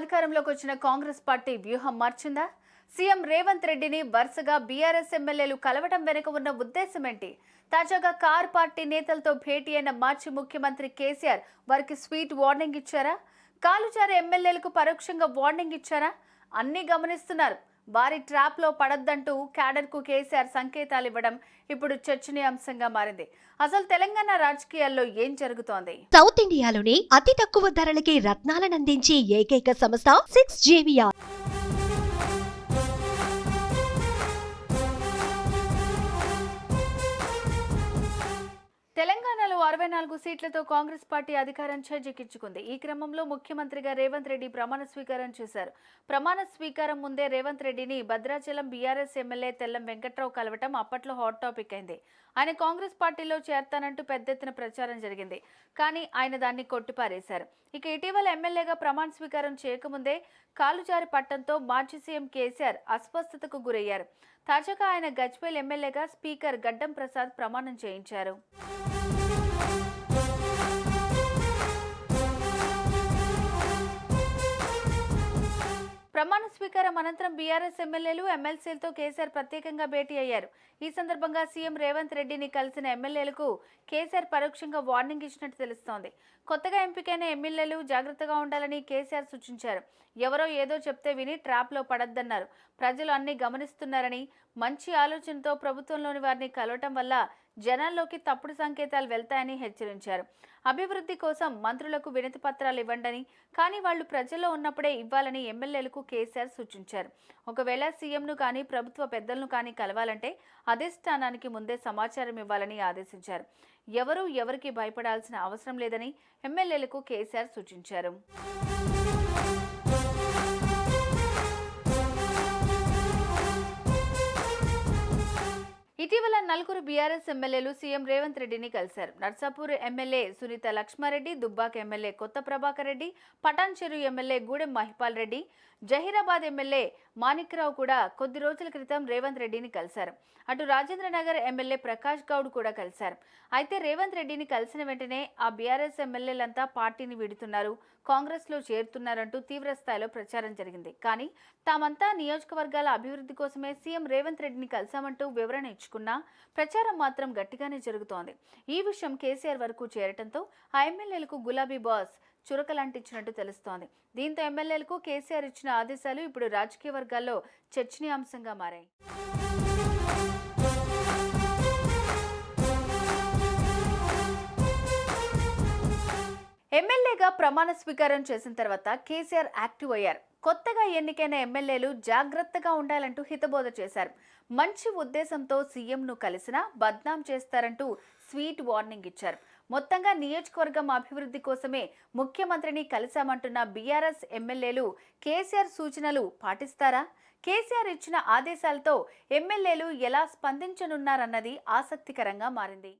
అధికారంలోకి వచ్చిన కాంగ్రెస్ పార్టీ వ్యూహం మార్చిందా? సీఎం రేవంత్ రెడ్డిని వరుసగా బీఆర్ఎస్ ఎమ్మెల్యేలు కలవటం వెనుక ఉన్న ఉద్దేశం ఏంటి? తాజాగా కార్ పార్టీ నేతలతో భేటీ అయిన మాజీ ముఖ్యమంత్రి కేసీఆర్ వారికి స్వీట్ వార్నింగ్ ఇచ్చారా? కాలుచారి ఎమ్మెల్యేలకు పరోక్షంగా వార్నింగ్ ఇచ్చారా? అన్నీ గమనిస్తున్నారు. వారి ట్రాప్లో పడద్దంటూ క్యాడర్కు కేసీఆర్ సంకేతాలు ఇవ్వడం ఇప్పుడు చర్చనీయాంశంగా మారింది. అసలు తెలంగాణ రాజకీయాల్లో ఏం జరుగుతోంది? సౌత్ ఇండియాలోని అతి తక్కువ ధరలకి రత్నాలనందించే ఏకైక సంస్థ సిక్స్ జేవియా అరవై నాలుగు సీట్లతో కాంగ్రెస్ పార్టీ అధికారం చేజిక్కించుకుంది. ఈ క్రమంలో ముఖ్యమంత్రిగా రేవంత్ రెడ్డి ప్రమాణ స్వీకారం చేశారు. ప్రమాణ స్వీకారం ముందే రేవంత్ రెడ్డిని భద్రాచలం బీఆర్ఎస్ ఎమ్మెల్యే తెల్లం వెంకట్రావు కలవటం అప్పట్లో హాట్ టాపిక్ అయింది. ఆయన కాంగ్రెస్ పార్టీలో చేరతానంటూ పెద్ద ఎత్తున ప్రచారం జరిగింది. కానీ ఆయన దాన్ని కొట్టిపారేశారు. ఇక ఇటీవల ఎమ్మెల్యేగా ప్రమాణ స్వీకారం చేయకముందే కాలుజారి పట్టంతో మాజీ సీఎం కేసీఆర్ అస్వస్థతకు గురయ్యారు. తాజాగా ఆయన గజ్వేల్ ఎమ్మెల్యేగా స్పీకర్ గడ్డం ప్రసాద్ ప్రమాణం చేయించారు. ప్రమాణ స్వీకారం అనంతరం బీఆర్ఎస్ ఎమ్మెల్యేలు ఎమ్మెల్సీలతో కేసీఆర్ ప్రత్యేకంగా భేటీ అయ్యారు. ఈ సందర్భంగా సీఎం రేవంత్ రెడ్డిని కలిసిన ఎమ్మెల్యేలకు కేసీఆర్ పరోక్షంగా వార్నింగ్ ఇచ్చినట్టు తెలుస్తోంది. కొత్తగా ఎంపికైన ఎమ్మెల్యేలు జాగ్రత్తగా ఉండాలని కేసీఆర్ సూచించారు. ఎవరో ఏదో చెప్తే విని ట్రాప్లో పడద్దన్నారు. ప్రజలు అన్ని గమనిస్తున్నారని మంచి ఆలోచనతో ప్రభుత్వంలోని వారిని కలవటం వల్ల జనాల్లోకి తప్పుడు సంకేతాలు వెళ్తాయని హెచ్చరించారు. అభివృద్ధి కోసం మంత్రులకు వినతి పత్రాలు ఇవ్వండని కానీ వాళ్ళు ప్రజల్లో ఉన్నప్పుడే ఇవ్వాలని ఎమ్మెల్యేలకు కేసీఆర్ సూచించారు. ఒకవేళ సీఎంను కానీ ప్రభుత్వ పెద్దలను కానీ కలవాలంటే అధిష్టానానికి ముందే సమాచారం ఇవ్వాలని ఆదేశించారు. ఎవరూ ఎవరికి భయపడాల్సిన అవసరం లేదని ఎమ్మెల్యేలకు కేసీఆర్ సూచించారు. ఇటీవల నలుగురు బీఆర్ఎస్ ఎమ్మెల్యేలు సీఎం రేవంత్ రెడ్డిని కలిశారు. నర్సాపూర్ ఎమ్మెల్యే సునీత లక్ష్మారెడ్డి దుబ్బాక ఎమ్మెల్యే కొత్త ప్రభాకర్ రెడ్డి పటాన్ చెరు ఎమ్మెల్యే గూడెం మహిపాల్ రెడ్డి జహీరాబాద్ ఎమ్మెల్యే మాణిక్రావు కూడా కొద్ది రోజుల క్రితం రేవంత్ రెడ్డిని కలిశారు. అటు రాజేంద్రనగర్ ఎమ్మెల్యే ప్రకాష్ గౌడ్ కూడా కలిశారు. అయితే రేవంత్ రెడ్డిని కలిసిన వెంటనే ఆ బీఆర్ఎస్ ఎమ్మెల్యేలంతా పార్టీని వీడుతున్నారు. కాంగ్రెస్లో చేరుతున్నారంటూ తీవ్రస్థాయిలో ప్రచారం జరిగింది. కానీ తామంతా నియోజకవర్గాల అభివృద్ధి కోసమే సీఎం రేవంత్ రెడ్డిని కలిశామంటూ వివరణ ఇచ్చుకున్నా ప్రచారం మాత్రం గట్టిగానే జరుగుతోంది. ఈ విషయం కేసీఆర్ వరకు చేరటంతో ఆ ఎమ్మెల్యేలకు గులాబీ బాస్ చురకలంటించినట్టు తెలుస్తోంది. దీంతో ఎమ్మెల్యేలకు కేసీఆర్ ఇచ్చిన ఆదేశాలు ఇప్పుడు రాజకీయ వర్గాల్లో చర్చనీయాంశంగా మారాయి. ఎమ్మెల్యేగా ప్రమాణ స్వీకారం చేసిన తర్వాత కేసీఆర్ యాక్టివ్ అయ్యారు. కొత్తగా ఎన్నికైన ఎమ్మెల్యేలు జాగ్రత్తగా ఉండాలంటూ హితబోధ చేశారు. మంచి ఉద్దేశంతో సీఎంను కలిసినా బద్నాం చేస్తారంటూ స్వీట్ వార్నింగ్ ఇచ్చారు. మొత్తంగా నియోజకవర్గం అభివృద్ధి కోసమే ముఖ్యమంత్రిని కలిశామంటున్న బీఆర్ఎస్ ఎమ్మెల్యేలు కేసీఆర్ సూచనలు పాటిస్తారా? కేసీఆర్ ఇచ్చిన ఆదేశాలతో ఎమ్మెల్యేలు ఎలా స్పందించనున్నారన్నది ఆసక్తికరంగా మారింది.